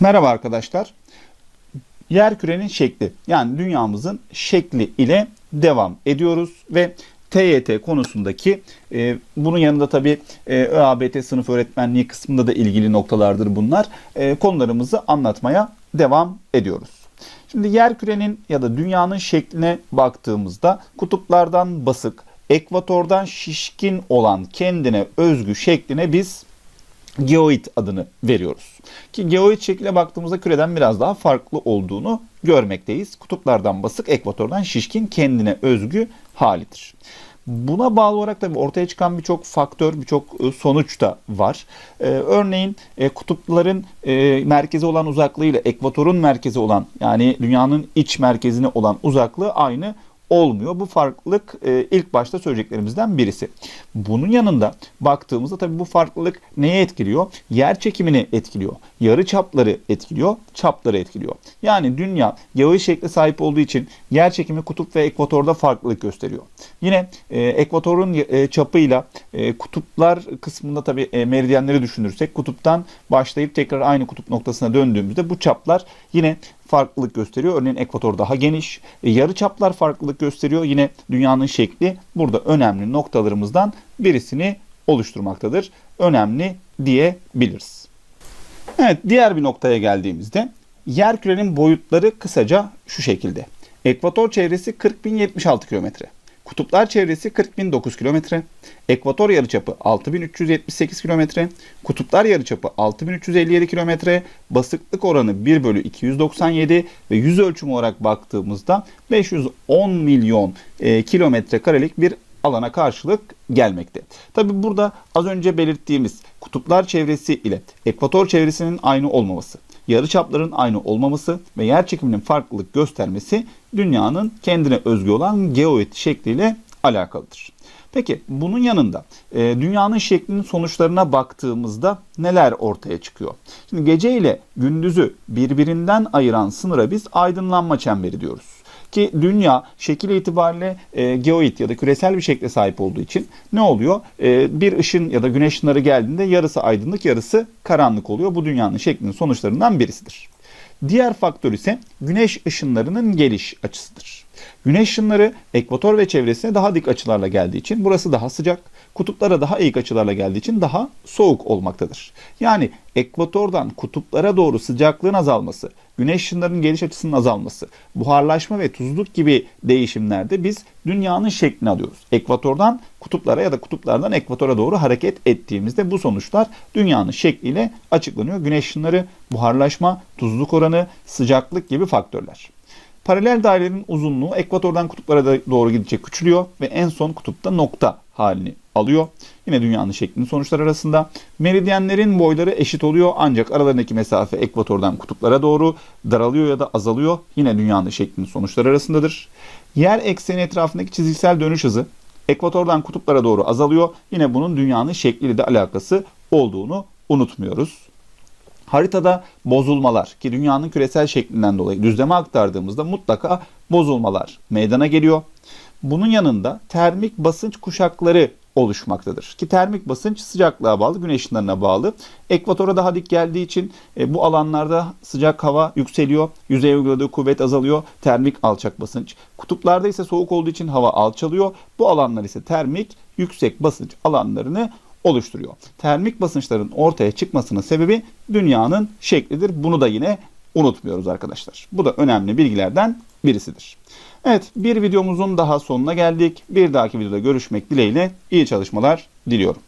Merhaba arkadaşlar. Yer kürenin şekli yani dünyamızın şekli ile devam ediyoruz ve TYT konusundaki e, bunun yanında tabi e, ÖABT sınıf öğretmenliği kısmında da ilgili noktalardır bunlar. E, konularımızı anlatmaya devam ediyoruz. Şimdi yer kürenin ya da dünyanın şekline baktığımızda kutuplardan basık, ekvatordan şişkin olan kendine özgü şekline biz geoid adını veriyoruz. Ki geoid şekline baktığımızda küreden biraz daha farklı olduğunu görmekteyiz. Kutuplardan basık, ekvatordan şişkin kendine özgü halidir. Buna bağlı olarak tabii ortaya çıkan birçok faktör, birçok e, sonuç da var. Ee, örneğin e, kutupların e, merkezi olan uzaklığı ile ekvatorun merkezi olan yani dünyanın iç merkezine olan uzaklığı aynı olmuyor. Bu farklılık e, ilk başta söyleyeceklerimizden birisi. Bunun yanında baktığımızda tabii bu farklılık neye etkiliyor? Yer çekimini etkiliyor. Yarı çapları etkiliyor, çapları etkiliyor. Yani dünya geoid şekle sahip olduğu için yer çekimi kutup ve ekvatorda farklılık gösteriyor. Yine e, ekvatorun e, çapıyla e, kutuplar kısmında tabii e, meridyenleri düşünürsek kutuptan başlayıp tekrar aynı kutup noktasına döndüğümüzde bu çaplar yine farklılık gösteriyor. Örneğin ekvator daha geniş. E, yarı çaplar farklılık gösteriyor. Yine dünyanın şekli burada önemli noktalarımızdan birisini oluşturmaktadır. Önemli diyebiliriz. Evet diğer bir noktaya geldiğimizde yer kürenin boyutları kısaca şu şekilde. Ekvator çevresi 40.076 kilometre. Kutuplar çevresi 40.009 kilometre. Ekvator yarıçapı 6.378 kilometre. Kutuplar yarıçapı 6.357 kilometre. Basıklık oranı 1 bölü 297 ve yüz ölçümü olarak baktığımızda 510 milyon e, kilometre karelik bir alana karşılık gelmekte. Tabi burada az önce belirttiğimiz kutuplar çevresi ile ekvator çevresinin aynı olmaması, yarı çapların aynı olmaması ve yer çekiminin farklılık göstermesi dünyanın kendine özgü olan geoid şekliyle alakalıdır. Peki bunun yanında e, dünyanın şeklinin sonuçlarına baktığımızda neler ortaya çıkıyor? Şimdi gece ile gündüzü birbirinden ayıran sınıra biz aydınlanma çemberi diyoruz ki dünya şekil itibariyle e, geoid ya da küresel bir şekle sahip olduğu için ne oluyor? E, bir ışın ya da güneş ışınları geldiğinde yarısı aydınlık yarısı karanlık oluyor. Bu dünyanın şeklinin sonuçlarından birisidir. Diğer faktör ise güneş ışınlarının geliş açısıdır. Güneş ışınları ekvator ve çevresine daha dik açılarla geldiği için burası daha sıcak, kutuplara daha eğik açılarla geldiği için daha soğuk olmaktadır. Yani ekvatordan kutuplara doğru sıcaklığın azalması, güneş ışınlarının geliş açısının azalması, buharlaşma ve tuzluk gibi değişimlerde biz dünyanın şeklini alıyoruz. Ekvatordan kutuplara ya da kutuplardan ekvatora doğru hareket ettiğimizde bu sonuçlar dünyanın şekliyle açıklanıyor. Güneş ışınları, buharlaşma, tuzluk oranı, sıcaklık gibi faktörler. Paralel dairenin uzunluğu ekvatordan kutuplara doğru gidecek küçülüyor ve en son kutupta nokta halini alıyor. Yine dünyanın şeklinin sonuçlar arasında meridyenlerin boyları eşit oluyor ancak aralarındaki mesafe ekvatordan kutuplara doğru daralıyor ya da azalıyor. Yine dünyanın şeklinin sonuçları arasındadır. Yer ekseni etrafındaki çizgisel dönüş hızı ekvatordan kutuplara doğru azalıyor. Yine bunun dünyanın şekliyle de alakası olduğunu unutmuyoruz. Haritada bozulmalar ki dünyanın küresel şeklinden dolayı düzleme aktardığımızda mutlaka bozulmalar meydana geliyor. Bunun yanında termik basınç kuşakları oluşmaktadır. Ki termik basınç sıcaklığa bağlı, güneş ışınlarına bağlı. Ekvatora daha dik geldiği için e, bu alanlarda sıcak hava yükseliyor, yüzeye uyguladığı kuvvet azalıyor, termik alçak basınç. Kutuplarda ise soğuk olduğu için hava alçalıyor. Bu alanlar ise termik yüksek basınç alanlarını oluşturuyor. Termik basınçların ortaya çıkmasının sebebi dünyanın şeklidir. Bunu da yine unutmuyoruz arkadaşlar. Bu da önemli bilgilerden birisidir. Evet bir videomuzun daha sonuna geldik. Bir dahaki videoda görüşmek dileğiyle iyi çalışmalar diliyorum.